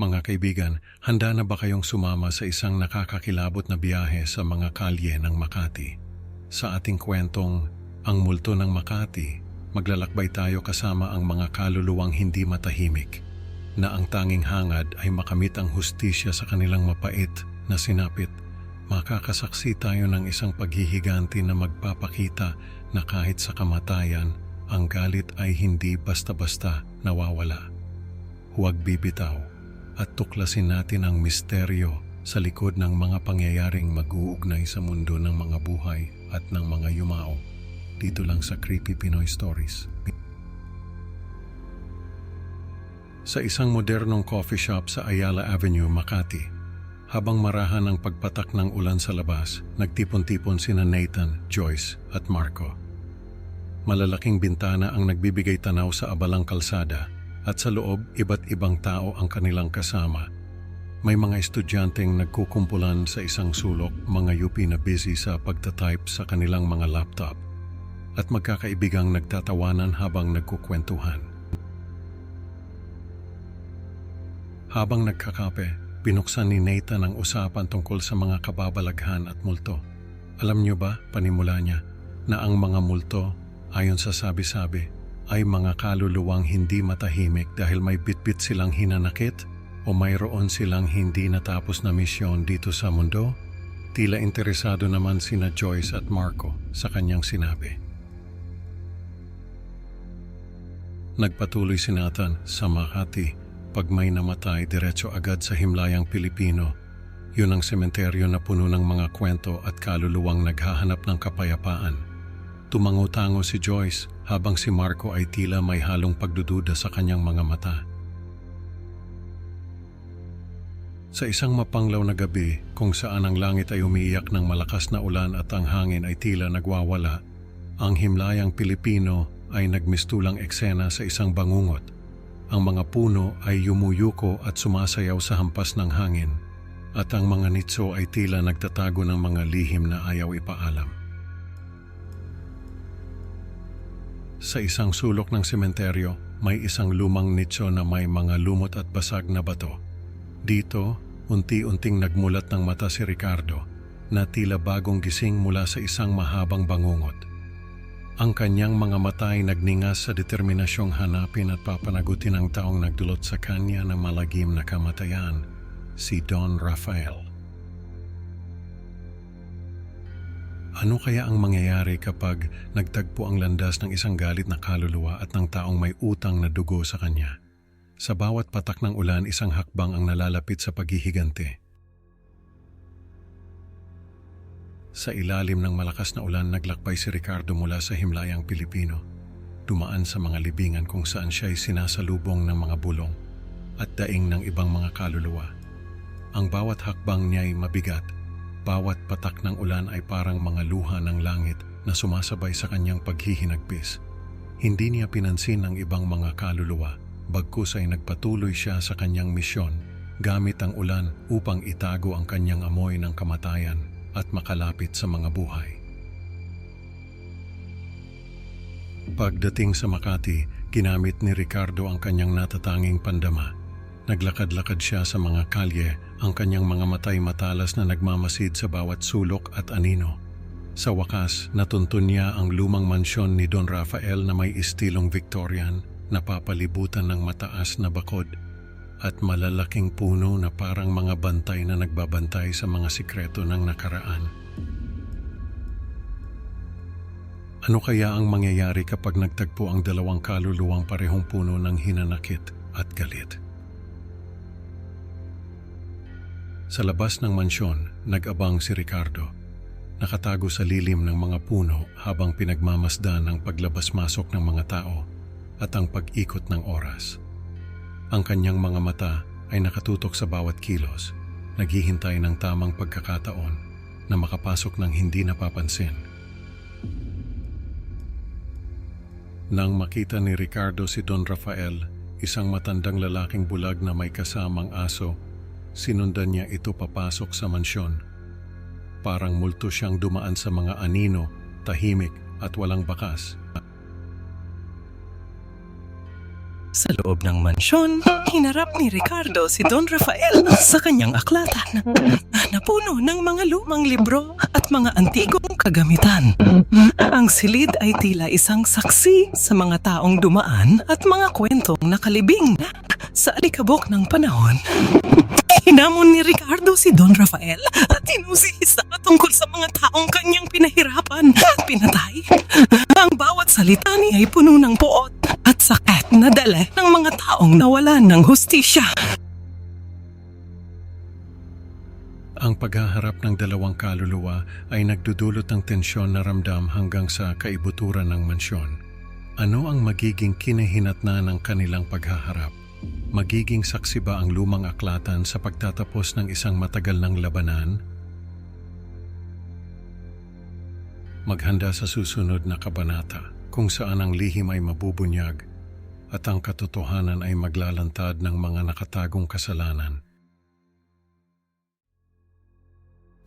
Mga kaibigan, handa na ba kayong sumama sa isang nakakakilabot na biyahe sa mga kalye ng Makati? Sa ating kwentong Ang Multo ng Makati, maglalakbay tayo kasama ang mga kaluluwang hindi matahimik na ang tanging hangad ay makamit ang hustisya sa kanilang mapait na sinapit. Makakasaksi tayo ng isang paghihiganti na magpapakita na kahit sa kamatayan, ang galit ay hindi basta-basta nawawala. Huwag bibitaw at tuklasin natin ang misteryo sa likod ng mga pangyayaring mag-uugnay sa mundo ng mga buhay at ng mga yumao. Dito lang sa Creepy Pinoy Stories. Sa isang modernong coffee shop sa Ayala Avenue, Makati, habang marahan ang pagpatak ng ulan sa labas, nagtipon-tipon sina Nathan, Joyce at Marco. Malalaking bintana ang nagbibigay tanaw sa abalang kalsada at sa loob iba't ibang tao ang kanilang kasama. May mga estudyanteng nagkukumpulan sa isang sulok, mga UP na busy sa pagtatype sa kanilang mga laptop at magkakaibigang nagtatawanan habang nagkukwentuhan. Habang nagkakape, binuksan ni Nathan ang usapan tungkol sa mga kababalaghan at multo. Alam niyo ba, panimula niya, na ang mga multo, ayon sa sabi-sabi, ay mga kaluluwang hindi matahimik dahil may bitbit silang hinanakit o mayroon silang hindi natapos na misyon dito sa mundo? Tila interesado naman sina Joyce at Marco sa kanyang sinabi. Nagpatuloy si Nathan sa Makati pag may namatay diretso agad sa himlayang Pilipino. Yun ang sementeryo na puno ng mga kwento at kaluluwang naghahanap ng kapayapaan. Tumango-tango si Joyce habang si Marco ay tila may halong pagdududa sa kanyang mga mata. Sa isang mapanglaw na gabi kung saan ang langit ay umiiyak ng malakas na ulan at ang hangin ay tila nagwawala, ang himlayang Pilipino ay nagmistulang eksena sa isang bangungot ang mga puno ay yumuyuko at sumasayaw sa hampas ng hangin, at ang mga nitso ay tila nagtatago ng mga lihim na ayaw ipaalam. Sa isang sulok ng sementeryo, may isang lumang nitso na may mga lumot at basag na bato. Dito, unti-unting nagmulat ng mata si Ricardo na tila bagong gising mula sa isang mahabang bangungot. Ang kanyang mga mata ay nagningas sa determinasyong hanapin at papanagutin ang taong nagdulot sa kanya ng malagim na kamatayan, si Don Rafael. Ano kaya ang mangyayari kapag nagtagpo ang landas ng isang galit na kaluluwa at ng taong may utang na dugo sa kanya? Sa bawat patak ng ulan, isang hakbang ang nalalapit sa paghihigante. Sa ilalim ng malakas na ulan, naglakbay si Ricardo mula sa himlayang Pilipino. Dumaan sa mga libingan kung saan siya ay sinasalubong ng mga bulong at daing ng ibang mga kaluluwa. Ang bawat hakbang niya ay mabigat. Bawat patak ng ulan ay parang mga luha ng langit na sumasabay sa kanyang paghihinagpis. Hindi niya pinansin ang ibang mga kaluluwa, bagkus ay nagpatuloy siya sa kanyang misyon gamit ang ulan upang itago ang kanyang amoy ng kamatayan at makalapit sa mga buhay. Pagdating sa Makati, ginamit ni Ricardo ang kanyang natatanging pandama. Naglakad-lakad siya sa mga kalye, ang kanyang mga matay matalas na nagmamasid sa bawat sulok at anino. Sa wakas, natuntun niya ang lumang mansyon ni Don Rafael na may istilong Victorian na papalibutan ng mataas na bakod at malalaking puno na parang mga bantay na nagbabantay sa mga sikreto ng nakaraan. Ano kaya ang mangyayari kapag nagtagpo ang dalawang kaluluwang parehong puno ng hinanakit at galit? Sa labas ng mansyon, nag-abang si Ricardo. Nakatago sa lilim ng mga puno habang pinagmamasdan ang paglabas-masok ng mga tao at ang pag-ikot ng oras. Ang kanyang mga mata ay nakatutok sa bawat kilos, naghihintay ng tamang pagkakataon na makapasok ng hindi napapansin. Nang makita ni Ricardo si Don Rafael, isang matandang lalaking bulag na may kasamang aso, sinundan niya ito papasok sa mansyon. Parang multo siyang dumaan sa mga anino, tahimik at walang bakas. Sa loob ng mansyon, hinarap ni Ricardo si Don Rafael sa kanyang aklatan na puno ng mga lumang libro at mga antigong kagamitan. Ang silid ay tila isang saksi sa mga taong dumaan at mga kwentong nakalibing sa alikabok ng panahon. Hinamon ni Ricardo si Don Rafael at tinusisa tungkol sa mga taong kanyang pinahirapan at pinatay. Ang bawat salita niya ay puno ng poot at sakit na dala ng mga taong nawalan ng hustisya. Ang paghaharap ng dalawang kaluluwa ay nagdudulot ng tensyon na ramdam hanggang sa kaibuturan ng mansyon. Ano ang magiging kinahinatna ng kanilang paghaharap? Magiging saksi ba ang lumang aklatan sa pagtatapos ng isang matagal ng labanan? Maghanda sa susunod na kabanata kung saan ang lihim ay mabubunyag at ang katotohanan ay maglalantad ng mga nakatagong kasalanan.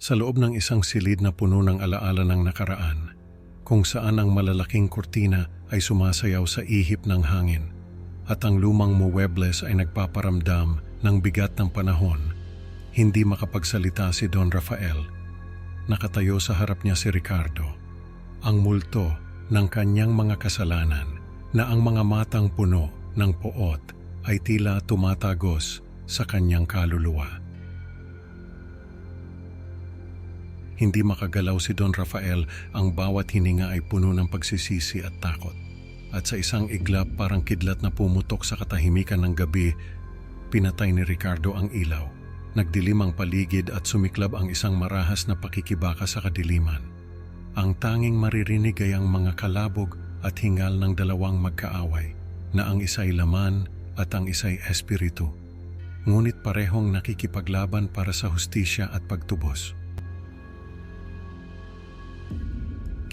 Sa loob ng isang silid na puno ng alaala ng nakaraan, kung saan ang malalaking kurtina ay sumasayaw sa ihip ng hangin at ang lumang muwebles ay nagpaparamdam ng bigat ng panahon, hindi makapagsalita si Don Rafael. Nakatayo sa harap niya si Ricardo, ang multo ng kanyang mga kasalanan na ang mga matang puno ng poot ay tila tumatagos sa kanyang kaluluwa. Hindi makagalaw si Don Rafael, ang bawat hininga ay puno ng pagsisisi at takot. At sa isang iglap parang kidlat na pumutok sa katahimikan ng gabi, pinatay ni Ricardo ang ilaw. Nagdilim ang paligid at sumiklab ang isang marahas na pakikibaka sa kadiliman. Ang tanging maririnig ay ang mga kalabog at hingal ng dalawang magkaaway na ang isa'y laman at ang isa'y espiritu. Ngunit parehong nakikipaglaban para sa hustisya at pagtubos.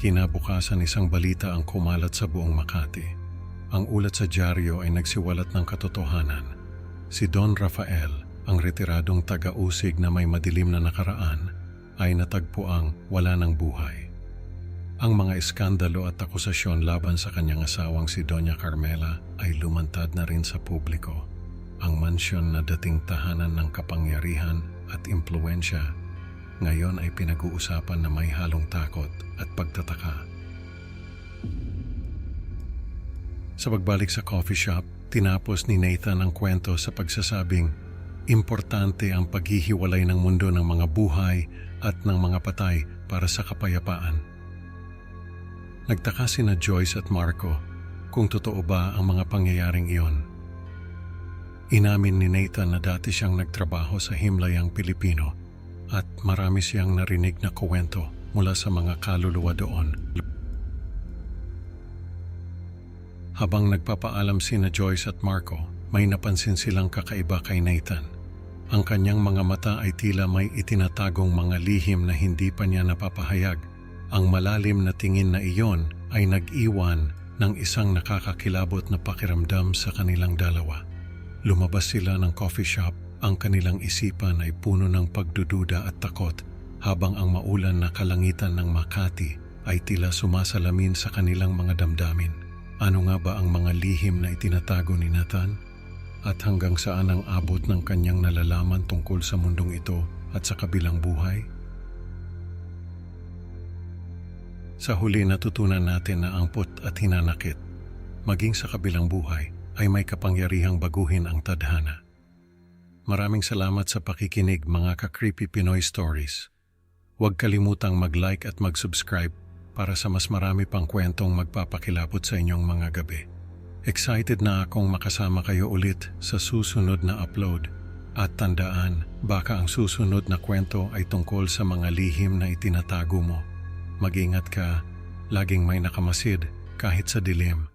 Kinabukasan isang balita ang kumalat sa buong Makati. Ang ulat sa dyaryo ay nagsiwalat ng katotohanan. Si Don Rafael, ang retiradong taga-usig na may madilim na nakaraan, ay natagpuang wala ng buhay. Ang mga iskandalo at akusasyon laban sa kanyang asawang si Doña Carmela ay lumantad na rin sa publiko. Ang mansyon na dating tahanan ng kapangyarihan at impluensya ngayon ay pinag-uusapan na may halong takot at pagtataka. Sa pagbalik sa coffee shop, tinapos ni Nathan ang kwento sa pagsasabing importante ang paghihiwalay ng mundo ng mga buhay at ng mga patay para sa kapayapaan. Nagtaka si na Joyce at Marco kung totoo ba ang mga pangyayaring iyon. Inamin ni Nathan na dati siyang nagtrabaho sa himlayang Pilipino at marami siyang narinig na kuwento mula sa mga kaluluwa doon. Habang nagpapaalam si na Joyce at Marco, may napansin silang kakaiba kay Nathan. Ang kanyang mga mata ay tila may itinatagong mga lihim na hindi pa niya napapahayag. Ang malalim na tingin na iyon ay nag-iwan ng isang nakakakilabot na pakiramdam sa kanilang dalawa. Lumabas sila ng coffee shop ang kanilang isipan ay puno ng pagdududa at takot habang ang maulan na kalangitan ng Makati ay tila sumasalamin sa kanilang mga damdamin. Ano nga ba ang mga lihim na itinatago ni Nathan? At hanggang saan ang abot ng kanyang nalalaman tungkol sa mundong ito at sa kabilang buhay? Sa huli natutunan natin na ang put at hinanakit, maging sa kabilang buhay, ay may kapangyarihang baguhin ang tadhana. Maraming salamat sa pakikinig mga ka-creepy Pinoy Stories. Huwag kalimutang mag-like at mag-subscribe para sa mas marami pang kwentong magpapakilapot sa inyong mga gabi. Excited na akong makasama kayo ulit sa susunod na upload. At tandaan, baka ang susunod na kwento ay tungkol sa mga lihim na itinatago mo. Mag-ingat ka, laging may nakamasid kahit sa dilim.